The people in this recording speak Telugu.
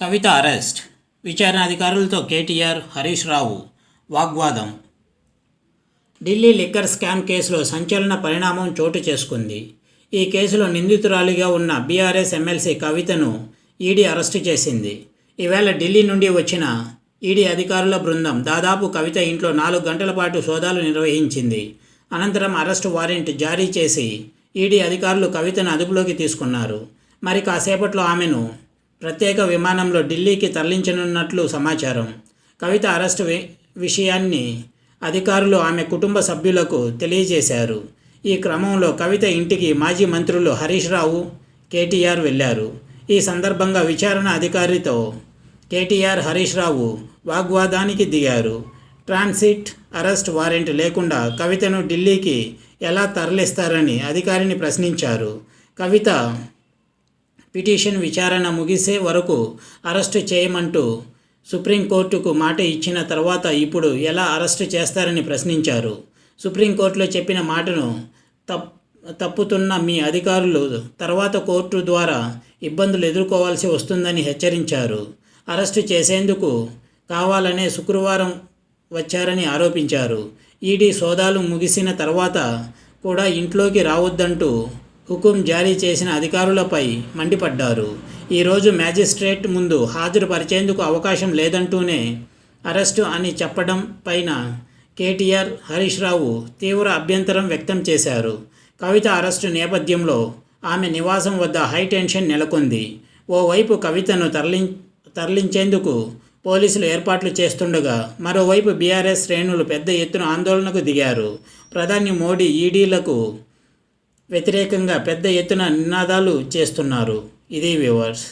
కవిత అరెస్ట్. విచారణ అధికారులతో కేటీఆర్ హరీష్ రావు. వాగ్వాదం. ఢిల్లీ లిక్కర్ స్కామ్ కేసులో సంచలన పరిణామం చోటు చేసుకుంది. ఈ కేసులో నిందితురాలిగా ఉన్న బీఆర్ఎస్ ఎమ్మెల్సీ కవితను ఈడీ అరెస్టు చేసింది. ఈవేళ ఢిల్లీ నుండి వచ్చిన ఈడీ అధికారుల బృందం దాదాపు కవిత ఇంట్లో నాలుగు గంటల పాటు సోదాలు నిర్వహించింది. అనంతరం అరెస్టు వారెంట్ జారీ చేసి ఈడీ అధికారులు కవితను అదుపులోకి తీసుకున్నారు. మరి కాసేపట్లో ఆమెను ప్రత్యేక విమానంలో ఢిల్లీకి తరలించనున్నట్లు సమాచారం. కవిత అరెస్టు వి- విషయాన్ని అధికారులు ఆమె కుటుంబ సభ్యులకు తెలియజేశారు. ఈ క్రమంలో కవిత ఇంటికి మాజీ మంత్రులు హరీష్ రావు కేటీఆర్ వెళ్ళారు. ఈ సందర్భంగా విచారణ అధికారితో కేటీఆర్ హరీష్ రావు వాగ్వాదానికి దిగారు. ట్రాన్సిట్ అరెస్ట్ వారెంట్ లేకుండా కవితను ఢిల్లీకి ఎలా తరలిస్తారని అధికారిని ప్రశ్నించారు. కవిత పిటిషన్ విచారణ ముగిసే వరకు అరెస్టు చేయమంటూ సుప్రీంకోర్టుకు మాట ఇచ్చిన తర్వాత ఇప్పుడు ఎలా అరెస్టు చేస్తారని ప్రశ్నించారు. సుప్రీంకోర్టులో చెప్పిన మాటను తప్ తప్పుతున్న మీ అధికారులు తర్వాత కోర్టు ద్వారా ఇబ్బందులు ఎదుర్కోవాల్సి వస్తుందని హెచ్చరించారు. అరెస్టు చేసేందుకు కావాలనే శుక్రవారం వచ్చారని ఆరోపించారు. ఈడీ సోదాలు ముగిసిన తర్వాత కూడా ఇంట్లోకి రావద్దంటూ హుకుం జారీ చేసిన అధికారులపై మండిపడ్డారు. ఈరోజు మ్యాజిస్ట్రేట్ ముందు హాజరుపరిచేందుకు అవకాశం లేదంటూనే అరెస్టు అని చెప్పడం పైన కేటీఆర్ హరీష్ రావు తీవ్ర అభ్యంతరం వ్యక్తం చేశారు. కవిత అరెస్టు నేపథ్యంలో ఆమె నివాసం వద్ద హైటెన్షన్ నెలకొంది. ఓవైపు కవితను తరలి తరలించేందుకు పోలీసులు ఏర్పాట్లు చేస్తుండగా మరోవైపు బీఆర్ఎస్ శ్రేణులు పెద్ద ఎత్తున ఆందోళనకు దిగారు. ప్రధాని మోడీ ఈడీలకు వ్యతిరేకంగా పెద్ద ఎత్తున నినాదాలు చేస్తున్నారు. ఇది వ్యూవర్స్.